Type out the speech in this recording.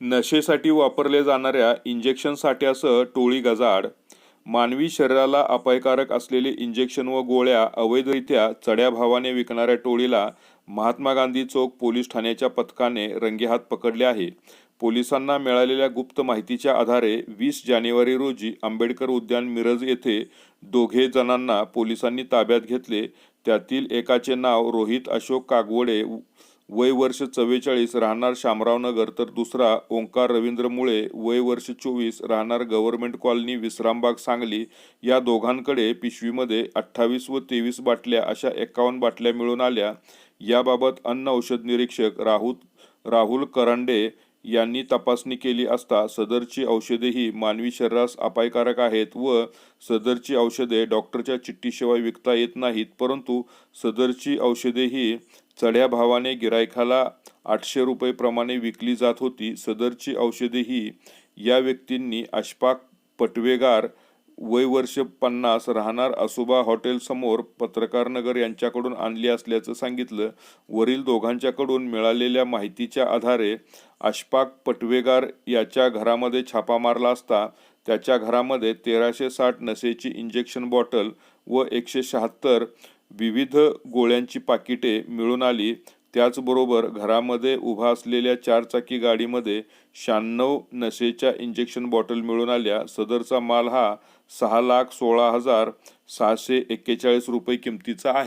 नशेसाठी वापरले जाणाऱ्या इंजेक्शन साठ्यासह टोळी गजाड मानवी शरीराला अपायकारक असलेले इंजेक्शन व गोळ्या अवैधरित्या चढ्या भावाने विकणाऱ्या टोळीला महात्मा गांधी चौक पोलीस ठाण्याच्या पथकाने रंगेहात पकडले आहे. पोलिसांना मिळालेल्या गुप्त माहितीच्या आधारे वीस जानेवारी रोजी आंबेडकर उद्यान मिरज येथे दोघे जणांना पोलिसांनी ताब्यात घेतले. त्यातील एकाचे नाव रोहित अशोक कागवडे वय वर्ष चव्वेचाळीस राहणार शामरावनगर तर दुसरा ओंकार रवींद्र मुळे वय वर्ष चोवीस राहणार गव्हर्नमेंट कॉलनी विश्रामबाग सांगली. या दोघांकडे पिशवीमध्ये अठ्ठावीस व तेवीस बाटल्या अशा एकावन्न बाटल्या मिळून आल्या. याबाबत अन्न औषध निरीक्षक राहुल राहुल करांडे यांनी तपासणी केली असता सदरची औषधे ही मानवी शरीरास अपायकारक आहेत व सदरची औषधे डॉक्टरच्या चिठ्ठीशिवाय विकता येत नाहीत परंतु सदरची औषधे ही चढ्या भावाने गिरायकाला आठशे रुपये प्रमाणे विकली जात होती. सदरची औषधे ही या व्यक्तींनी अशफाक पटवेगार वय वर्ष पन्नास राहणार असोबा हॉटेलसमोर पत्रकारनगर पत्रकार नगर यांच्याकडून आणली असल्याचं सांगितलं. वरील दोघांच्याकडून मिळालेल्या माहितीच्या आधारे अशफाक पटवेगार याच्या घरामध्ये छापा मारला असता त्याच्या घरामध्ये तेराशे साठ नशेची इंजेक्शन बॉटल व एकशे शहात्तर विविध गोळ्यांची पाकिटे मिळून आली. त्याचबरोबर घरामध्ये उभा असलेल्या चारचाकी गाडीमध्ये शहाण्णव नशेच्या इंजेक्शन बॉटल मिळून आल्या. सदरचा माल हा सहा लाख सोळा हजार सहाशे एक्केचाळीस रुपये किमतीचा आहे.